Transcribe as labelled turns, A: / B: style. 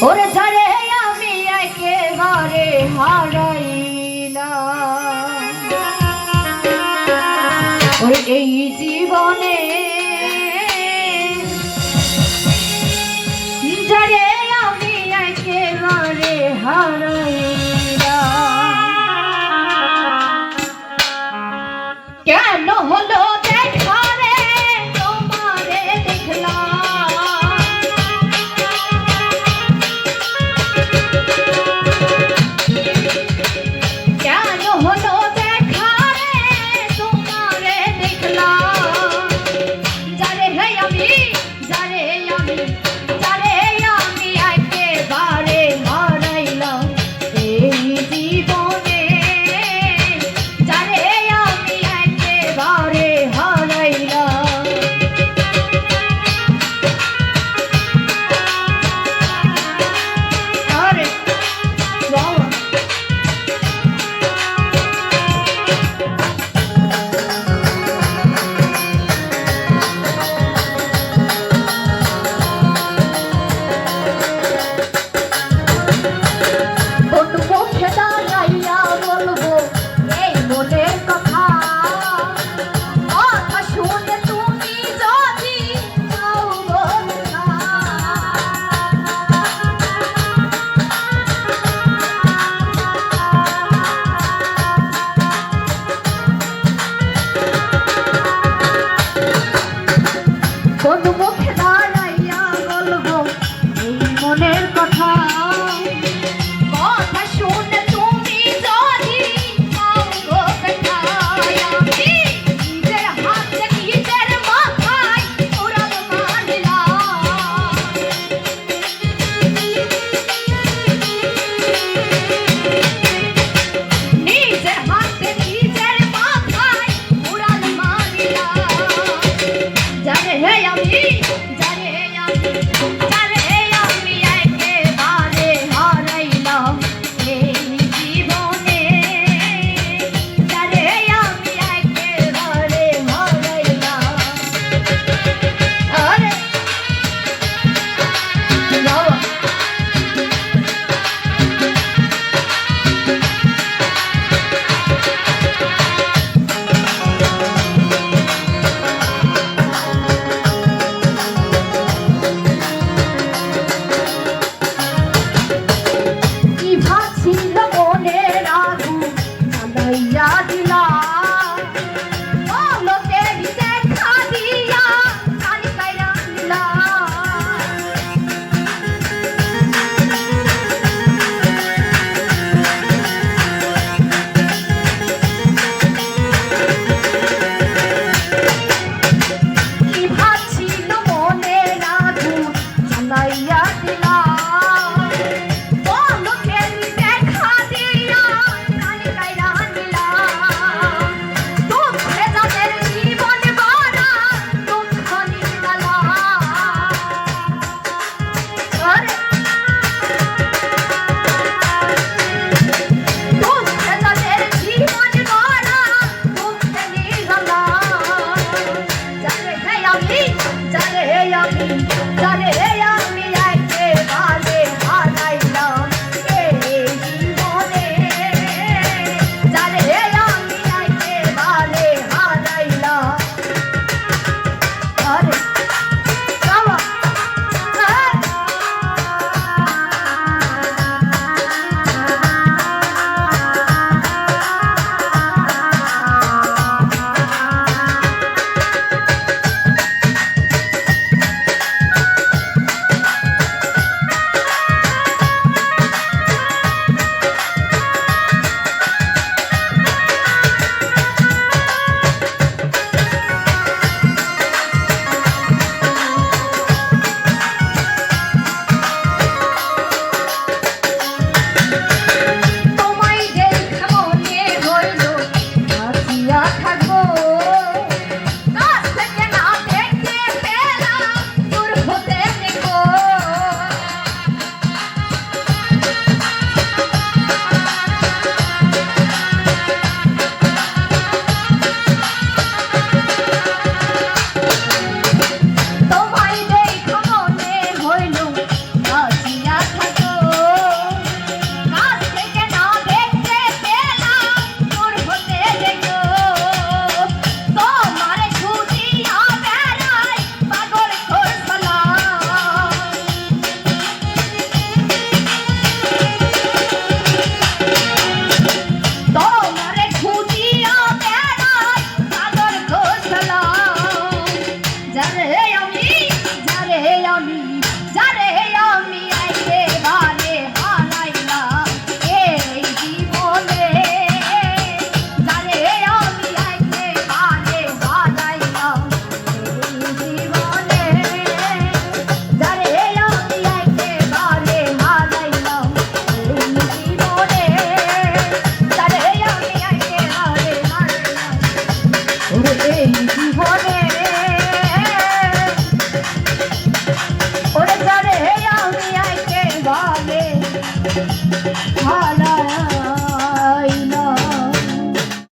A: ওরে ঝরে আমি একেবারে হারাইলা ওরে এই জীবনে ঝরে আমি একেবারে হারাইলা কেন হলো